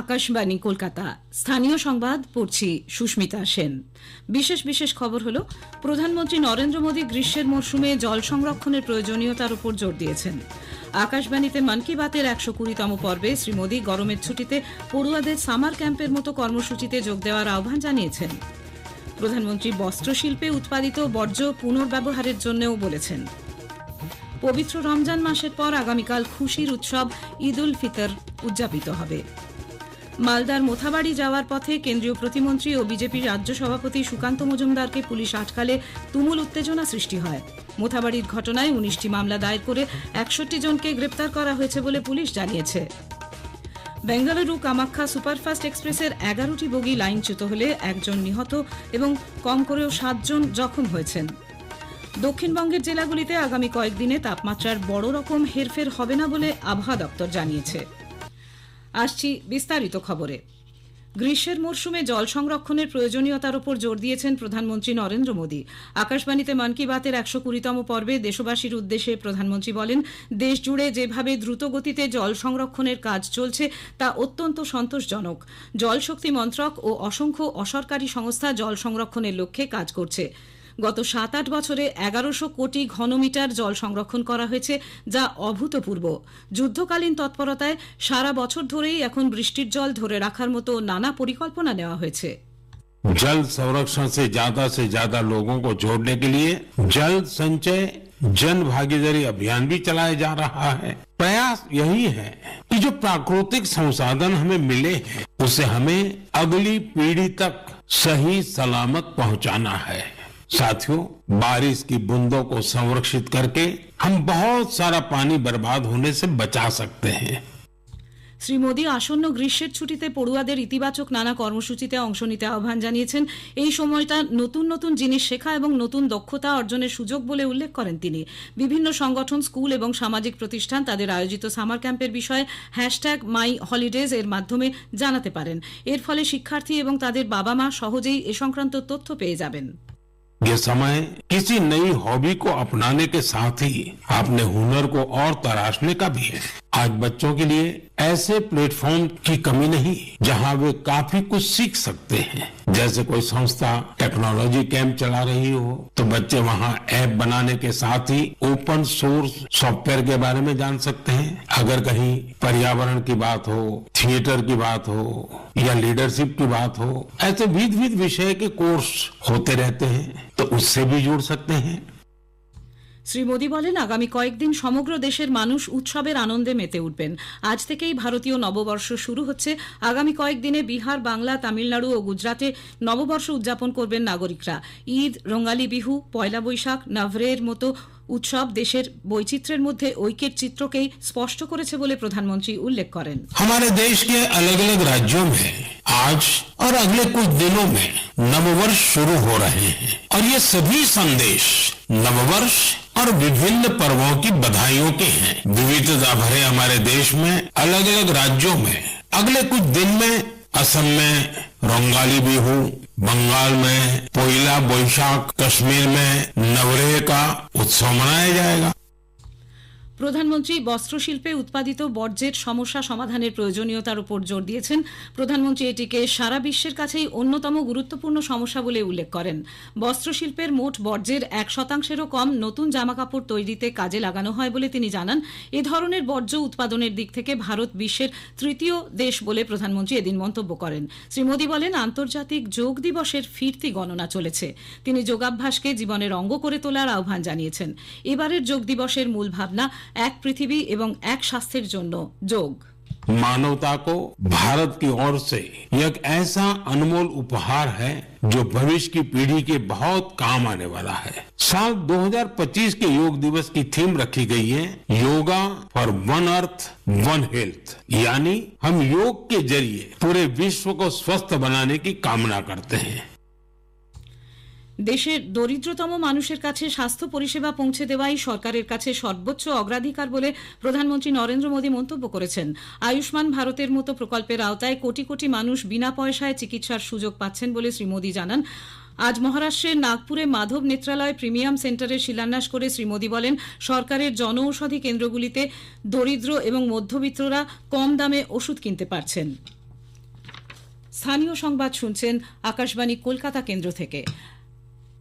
আকাশবাণী, কলকাতা। স্থানীয় সংবাদ, পড়ছি সুস্মিতা সেন। বিশেষ বিশেষ খবর হল, প্রধানমন্ত্রী নরেন্দ্র মোদী গ্রীষ্মের মরশুমে জল সংরক্ষণের প্রয়োজনীয়তার উপর জোর দিয়েছেন। আকাশবাণীতে মন কি বাতের একশো কুড়িতম পর্বে শ্রী মোদী গরমের ছুটিতে পড়ুয়াদের সামার ক্যাম্পের মতো কর্মসূচিতে যোগ দেওয়ার আহ্বান জানিয়েছেন। প্রধানমন্ত্রী বস্ত্রশিল্পে উৎপাদিত বর্জ্য পুনর্ব্যবহারের জন্যও বলেছেন। পবিত্র রমজান মাসের পর আগামীকাল খুশির উৎসব ঈদ উল ফিতর উদযাপিত হবে। মালদার মোথাবাড়ি যাওয়ার পথে কেন্দ্রীয় প্রতিমন্ত্রী ও বিজেপির রাজ্য সভাপতি সুকান্ত মজুমদারকে পুলিশ আটকালে তুমুল উত্তেজনা সৃষ্টি হয়। মোথাবাড়ির ঘটনায় উনিশটি মামলা দায়ের করে একষট্টি জনকে গ্রেপ্তার করা হয়েছে বলে পুলিশ জানিয়েছে। বেঙ্গালুরু কামাখ্যা সুপারফাস্ট এক্সপ্রেসের এগারোটি বগি লাইনচ্যুত হলে একজন নিহত এবং কম করেও সাতজন জখম হয়েছেন। দক্ষিণবঙ্গের জেলাগুলিতে আগামী কয়েকদিনে তাপমাত্রার বড় রকম হেরফের হবে না বলে আবহাওয়া দপ্তর জানিয়েছে। আসছি বিস্তারিত খবরে। গ্রীষ্মের মরশুমে জল সংরক্ষণের প্রয়োজনীয়তার উপর জোর দিয়েছেন প্রধানমন্ত্রী নরেন্দ্র মোদী। আকাশবাণীতে মন কি বাতের একশো কুড়িতম পর্বে দেশবাসীর উদ্দেশ্যে প্রধানমন্ত্রী বলেন, দেশ জুড়ে যেভাবে দ্রুত গতিতে জল সংরক্ষণের কাজ চলছে, তা অত্যন্ত সন্তোষজনক। জলশক্তি মন্ত্রক ও অসংখ্য অসরকারি সংস্থা জল সংরক্ষণের লক্ষ্যে কাজ করছে। গত সাত আট বছরে এগারোশো কোটি ঘনমিটার জল সংরক্ষণ করা হয়েছে যা অভূতপূর্ব যুদ্ধকালীন তৎপরতায় সারা বছর ধরেই এখন বৃষ্টির জল ধরে রাখার মতো নানা পরিকল্পনা নেওয়া হয়েছে जल संरक्षण से ज्यादा से ज्यादा लोगों को जोड़ने के लिए जल संचय जन भागीदारी अभियान भी चलाया जा रहा है प्रयास यही है कि जो प्राकृतिक संसाधन हमें मिले हैं उसे हमें अगली पीढ़ी तक सही सलामत पहुंचाना है साथियों बारिश की बूंदों को संरक्षित करके हम बहुत सारा पानी बर्बाद होने से बचा सकते हैं শ্রী মোদী আসন্ন গ্রীষ্মের ছুটিতে পড়ুয়াদের ইতিবাচক নানা কর্মসূচিতে অংশ নিতে আহ্বান জানিয়েছেন এই সময়টা নতুন নতুন জিনিস শেখা এবং নতুন দক্ষতা অর্জনের সুযোগ বলে উল্লেখ করেন তিনি বিভিন্ন সংগঠন স্কুল এবং সামাজিক প্রতিষ্ঠান তাদের আয়োজিত সামার ক্যাম্পের বিষয়ে হ্যাশট্যাগ মাই হলিডেজ এর মাধ্যমে জানাতে পারেন এর ফলে শিক্ষার্থী এবং তাদের বাবা মা সহজেই এ সংক্রান্ত তথ্য পেয়ে যাবেন ये समय किसी नई हॉबी को अपनाने के साथ ही अपने हुनर को और तराशने का भी है। आज बच्चों के लिए ऐसे प्लेटफॉर्म की कमी नहीं, जहाँ वे काफ़ी कुछ सीख सकते हैं। जैसे कोई संस्था टेक्नोलॉजी कैंप चला रही हो तो बच्चे वहाँ ऐप बनाने के साथ ही ओपन सोर्स सॉफ्टवेयर के बारे में जान सकते हैं। अगर कहीं पर्यावरण की बात हो, थिएटर की बात हो, या लीडरशिप की बात हो, ऐसे विध विध विषय के कोर्स होते रहते हैं तो उससे भी जुड़ सकते हैं। শ্রী মোদী বলেন, আগামী কয়েকদিন সমগ্র দেশের মানুষ উৎসবের আনন্দে মেতে উঠবেন। আজ থেকেই ভারতীয় নববর্ষ শুরু হচ্ছে। আগামী কয়েকদিনে বিহার, বাংলা, তামিলনাড়ু ও গুজরাটে নববর্ষ উদযাপন করবেন নাগরিকরা। ঈদ, রঙ্গালী বিহু, পয়লা বৈশাখ, নভরের মতো উৎসব দেশের বৈচিত্র্যের মধ্যে ঐক্যের চিত্রকেই স্পষ্ট করেছে বলে প্রধানমন্ত্রী উল্লেখ করেন हमारे देश के अलग अलग राज्यों में आज और अगले कुछ दिनों में नववर्ष शुरू हो रहे हैं और ये सभी संदेश नववर्ष और विभिन्न पर्वों की बधाइयों के हैं विविधता भरे हमारे देश में अलग अलग राज्यों में अगले कुछ दिन में असम में रंगाली बिहू बंगाल में पोइला बोईशाख कश्मीर में नवरेह का उत्सव मनाया जाएगा। প্রধানমন্ত্রী বস্ত্রশিল্পে উৎপাদিত বর্জ্যের সমস্যা সমাধানের প্রয়োজনীয়তার উপর জোর দিয়েছেন। প্রধানমন্ত্রী এটিকে সারা বিশ্বের কাছেই অন্যতম গুরুত্বপূর্ণ সমস্যা বলে উল্লেখ করেন। বস্ত্রশিল্পের মোট বর্জ্যের এক শতাংশেরও কম নতুন জামাকাপড় তৈরিতে কাজে লাগানো হয় বলে তিনি জানান। এ ধরনের বর্জ্য উৎপাদনের দিক থেকে ভারত বিশ্বের তৃতীয় দেশ বলে প্রধানমন্ত্রী এদিন মন্তব্য করেন। শ্রী মোদী বলেন, আন্তর্জাতিক যোগ দিবসের ফিরতি গণনা চলেছে। তিনি যোগাভ্যাসকে জীবনের অঙ্গ করে তোলার আহ্বান জানিয়েছেন। এবারের যোগ দিবসের মূল ভাবনা এক পৃথিবী এবং এক স্বাস্থ্যের জন্য যোগ मानवता को भारत की ओर से यह एक ऐसा अनमोल उपहार है जो भविष्य की पीढ़ी के बहुत काम आने वाला है साल 2025 के योग दिवस की थीम रखी गई है yoga for one earth one health यानी हम योग के जरिए पूरे विश्व को स्वस्थ बनाने की कामना करते हैं দেশের দরিদ্রতম মানুষের কাছে স্বাস্থ্য পরিষেবা পৌঁছে দেওয়াই সরকারের কাছে সর্বোচ্চ অগ্রাধিকার বলে প্রধানমন্ত্রী নরেন্দ্র মোদী মন্তব্য করেছেন। আয়ুষ্মান ভারতের মতো প্রকল্পের আওতায় কোটি কোটি মানুষ বিনা পয়সায় চিকিৎসার সুযোগ পাচ্ছেন বলে শ্রী মোদী জানান। আজ মহারাষ্ট্রের নাগপুরে মাধব নেত্রালয় প্রিমিয়াম সেন্টারের শিলান্যাস করে শ্রী মোদী বলেন, সরকারের জনঔষধি কেন্দ্রগুলিতে দরিদ্র এবং মধ্যবিত্তরা কম দামে ওষুধ কিনতে পারছেন। স্থানীয় সংবাদ শুনছেন আকাশবাণী কলকাতা কেন্দ্র থেকে।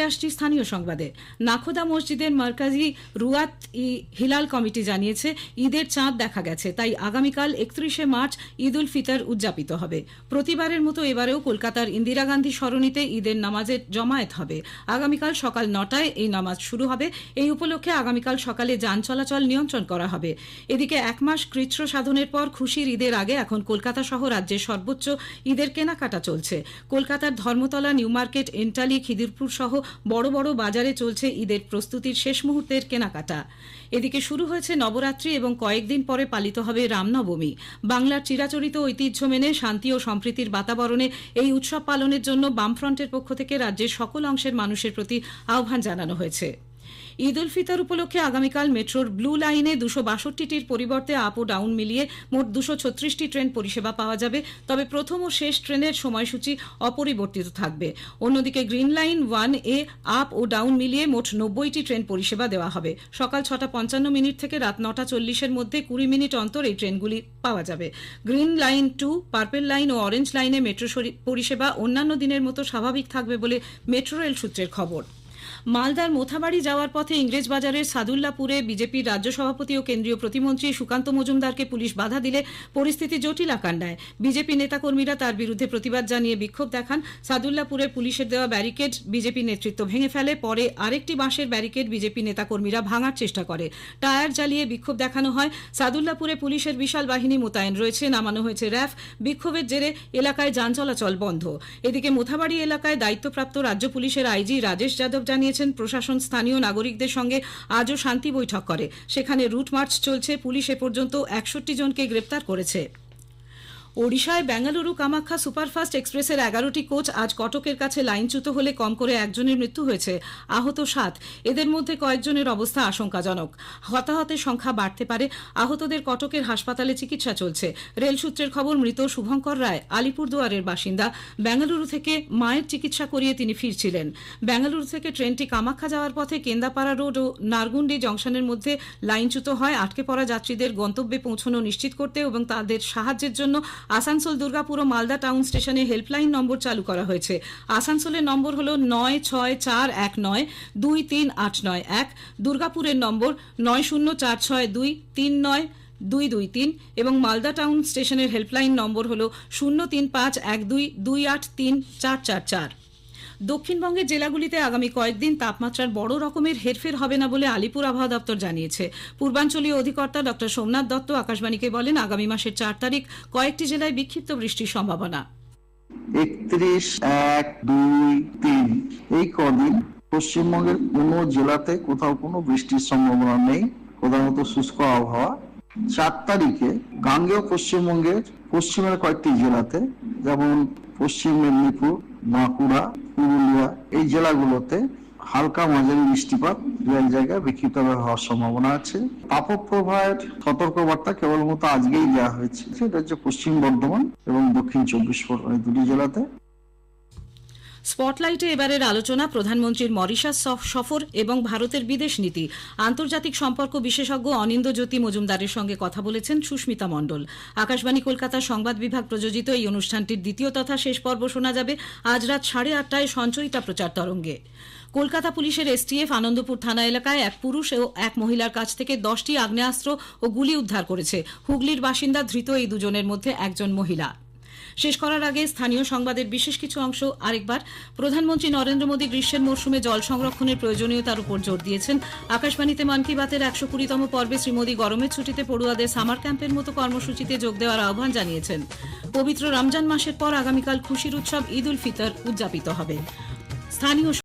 ফিরে আসছি স্থানীয় সংবাদে। নাখোদা মসজিদের মার্কাজি রুয়াত ই হিলাল কমিটি জানিয়েছে, ঈদের চাঁদ দেখা গেছে, তাই আগামীকাল একত্রিশে মার্চ ঈদ উল ফিতর উদযাপিত হবে। প্রতিবারের মতো এবারেও কলকাতার ইন্দিরা গান্ধী সরণিতে ঈদের নামাজের জমায়েত হবে। আগামীকাল সকাল নটায় এই নামাজ শুরু হবে। এই উপলক্ষে আগামীকাল সকালে যান চলাচল নিয়ন্ত্রণ করা হবে। এদিকে এক মাস কৃচ্ছ সাধনের পর খুশির ঈদের আগে এখন কলকাতা সহ রাজ্যের সর্বোচ্চ ঈদের কেনাকাটা চলছে। কলকাতার ধর্মতলা, নিউ মার্কেট এন্টালি খিদিরপুর সহ বড় বড় বাজারে চলছে ঈদের প্রস্তুতির শেষ মুহূর্তের কেনাকাটা। এদিকে শুরু হয়েছে নবরাত্রি এবং কয়েকদিন পরে পালিত হবে রামনবমী। বাংলার চিরাচরিত ঐতিহ্য মেনে শান্তি ও সম্প্রীতির বাতাবরণে এই উৎসব পালনের জন্য বামফ্রন্টের পক্ষ থেকে রাজ্যের সকল অংশের মানুষের প্রতি আহ্বান জানানো হয়েছে। ঈদ উল ফিতর উপলক্ষে আগামীকাল মেট্রোর ব্লু লাইনে দুশো বাষট্টিটির পরিবর্তে আপ ও ডাউন মিলিয়ে মোট দুশো ছত্রিশটি ট্রেন পরিষেবা পাওয়া যাবে। তবে প্রথম ও শেষ ট্রেনের সময়সূচি অপরিবর্তিত থাকবে। অন্যদিকে green line one A up O down মিলিয়ে মোট নব্বইটি ট্রেন পরিষেবা দেওয়া হবে। সকাল ছটা পঞ্চান্ন মিনিট থেকে রাত নটা চল্লিশের মধ্যে কুড়ি মিনিট অন্তর এই ট্রেনগুলি পাওয়া যাবে। Green line two, purple line ও অরেঞ্জ লাইনে মেট্রো পরিষেবা অন্যান্য দিনের মতো স্বাভাবিক থাকবে বলে মেট্রো রেল সূত্রের খবর। মালদার মোথাবাড়ি যাওয়ার পথে ইংরেজবাজারের সাদুল্লাপুরে বিজেপির রাজ্য সভাপতি ও কেন্দ্রীয় প্রতিমন্ত্রী সুকান্ত মজুমদারকে পুলিশ বাধা দিলে পরিস্থিতি জটিল আকার নেয় বিজেপি নেতাকর্মীরা তার বিরুদ্ধে প্রতিবাদ জানিয়ে বিক্ষোভ দেখান। সাদুল্লাপুরে পুলিশের দেওয়া ব্যারিকেড বিজেপি নেতৃত্ব ভেঙে ফেলে, পরে আরেকটি বাঁশের ব্যারিকেড বিজেপি নেতাকর্মীরা ভাঙার চেষ্টা করে। টায়ার জ্বালিয়ে বিক্ষোভ দেখানো হয়। সাদুল্লাপুরে পুলিশের বিশাল বাহিনী মোতায়েন রয়েছে, নামানো হয়েছে র্যাফ। বিক্ষোভের জেরে এলাকায় যান চলাচল বন্ধ। এদিকে মোথাবাড়ি এলাকায় দায়িত্বপ্রাপ্ত রাজ্য পুলিশের আইজি রাজেশ যাদব জানিয়েছেন, প্রশাসন স্থানীয় নাগরিকদের সঙ্গে আজও শান্তি বৈঠক করে। সেখানে রুট মার্চ চলছে, পুলিশ এ পর্যন্ত একষট্টি জনকে গ্রেপ্তার করেছে। ওড়িশায় বেঙ্গালুরু কামাখ্যা সুপারফাস্ট এক্সপ্রেসের এগারোটি কোচ আজ কটকের কাছে লাইনচ্যুত হলে কম করে একজনের মৃত্যু হয়েছে। আহত সাত। এদের মধ্যে কয়েকজনের অবস্থা আশঙ্কাজনক। হতাহতের সংখ্যা বাড়তে পারে। আহতদের কটকের হাসপাতালে চিকিৎসা চলছে। রেল সূত্রের খবর, মৃত শুভঙ্কর রায়, আলিপুরদুয়ারের বাসিন্দা। বেঙ্গালুরু থেকে মায়ের চিকিৎসা করিয়ে তিনি ফিরছিলেন। বেঙ্গালুরু থেকে ট্রেনটি কামাখ্যা যাওয়ার পথে কেন্দাপাড়া রোড ও নারগুন্ডি জংশনের মধ্যে লাইনচ্যুত হয়। আটকে পড়া যাত্রীদের গন্তব্যে পৌঁছানো নিশ্চিত করতে এবং তাদের সাহায্যের জন্য আসানসোল, দুর্গাপুর ও মালদা টাউন স্টেশনে হেল্পলাইন নম্বর চালু করা হয়েছে। আসানসোলের নম্বর হল নয় ছয় চার এক নয়, দুই তিন আট নয় এক, দুর্গাপুরের নম্বর নয় শূন্য চার ছয় দুই তিন নয় দুই দুই তিন এবং মালদা টাউন স্টেশনের হেল্পলাইন নম্বর হল শূন্য তিন পাঁচ এক দুই দুই আট তিন চার চার চার। দক্ষিণবঙ্গের জেলাগুলিতে আগামী কয়েকদিন তাপমাত্রার বড় রকমের হেরফের হবে না বলে আলিপুর আবহাওয়া দপ্তর জানিয়েছে। পূর্বাঞ্চলীয় অধিকর্তা ডক্টর সোমনাথ দত্ত আকাশবাণীকে বলেন, আগামী মাসের চার তারিখ কয়েকটি জেলায় বিক্ষিপ্ত বৃষ্টির সম্ভাবনা। একত্রিশ, এক, দুই, তিন, এই কদিন পশ্চিমবঙ্গের কোনো জেলাতে কোথাও কোনো বৃষ্টির সম্ভাবনা নেই, প্রধানত শুষ্ক আবহাওয়া। চার তারিখে গাঙ্গেয় পশ্চিমবঙ্গের পশ্চিমের কয়েকটি জেলাতে, যেমন পশ্চিম মেদিনীপুর, বাঁকুড়া, পুরুলিয়া এই জেলাগুলোতে হালকা মাঝারি বৃষ্টিপাত দু এক জায়গায় বিক্ষিপ্ত হওয়ার সম্ভাবনা আছে। তাপপ্রবাহের সতর্কবার্তা কেবলমাত্র আজকেই দেওয়া হয়েছে। সেটা হচ্ছে পশ্চিম বর্ধমান এবং দক্ষিণ চব্বিশ পরগনা দুটি জেলাতে। স্পটলাইটে এবারের আলোচনা প্রধানমন্ত্রীর মরিশাস সফ- সফর এবং ভারতের বিদেশ নীতি। আন্তর্জাতিক সম্পর্ক বিশেষজ্ঞ অনিন্দ জ্যোতি মজুমদারের সঙ্গে কথা বলেছেন সুস্মিতা মণ্ডল। আকাশবাণী কলকাতার সংবাদ বিভাগ প্রযোজিত এই অনুষ্ঠানটির দ্বিতীয় তথা শেষ পর্ব শোনা যাবে আজ রাত সাড়ে আটটায় সঞ্চয়িতা প্রচার তরঙ্গে। কলকাতা পুলিশের এসটিএফ আনন্দপুর থানা এলাকায় এক পুরুষ ও এক মহিলার কাছ থেকে দশটি আগ্নেয়াস্ত্র ও গুলি উদ্ধার করেছে। হুগলির বাসিন্দা ধৃত এই দুজনের মধ্যে একজন মহিলা। শেষ করার আগে স্থানীয় সংবাদের বিশেষ কিছু অংশ আরেকবার। প্রধানমন্ত্রী নরেন্দ্র মোদী গ্রীষ্মের মরশুমে জল সংরক্ষণের প্রয়োজনীয়তার উপর জোর দিয়েছেন। আকাশবাণীতে মন কি বাতের একশো কুড়িতম পর্বে শ্রী মোদী গরমের ছুটিতে পড়ুয়াদের সামার ক্যাম্পের মতো কর্মসূচিতে যোগ দেওয়ার আহ্বান জানিয়েছেন। পবিত্র রমজান মাসের পর আগামীকাল খুশির উৎসব ঈদ উল ফিতর উদযাপিত হবে। স্থানীয়